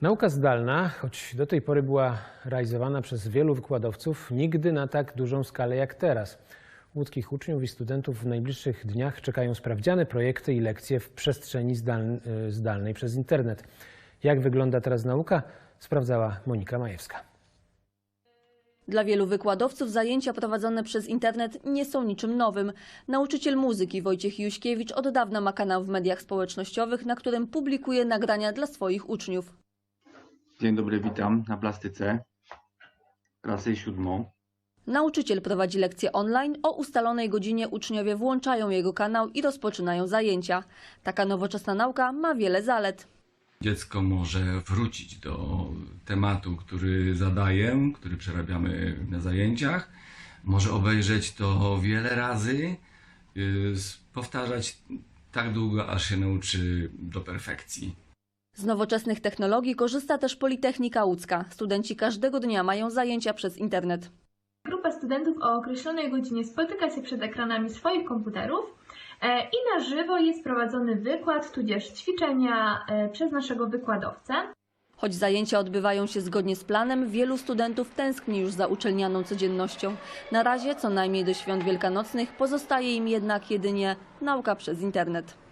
Nauka zdalna, choć do tej pory była realizowana przez wielu wykładowców, nigdy na tak dużą skalę jak teraz. Łódzkich uczniów i studentów w najbliższych dniach czekają sprawdziane projekty i lekcje w przestrzeni zdaln- y, zdalnej przez internet. Jak wygląda teraz nauka? Sprawdzała Monika Majewska. Dla wielu wykładowców zajęcia prowadzone przez internet nie są niczym nowym. Nauczyciel muzyki Wojciech Juśkiewicz od dawna ma kanał w mediach społecznościowych, na którym publikuje nagrania dla swoich uczniów. Dzień dobry, witam na plastyce. Klasę siódmą. Nauczyciel prowadzi lekcje online, o ustalonej godzinie uczniowie włączają jego kanał i rozpoczynają zajęcia. Taka nowoczesna nauka ma wiele zalet. Dziecko może wrócić do tematu, który zadaję, który przerabiamy na zajęciach. Może obejrzeć to wiele razy, s- powtarzać tak długo, aż się nauczy do perfekcji. Z nowoczesnych technologii korzysta też Politechnika Łódzka. Studenci każdego dnia mają zajęcia przez internet. Grupa studentów o określonej godzinie spotyka się przed ekranami swoich komputerów e, i na żywo jest prowadzony wykład, tudzież ćwiczenia e, przez naszego wykładowcę. Choć zajęcia odbywają się zgodnie z planem, wielu studentów tęskni już za uczelnianą codziennością. Na razie, co najmniej do świąt wielkanocnych, pozostaje im jednak jedynie nauka przez internet.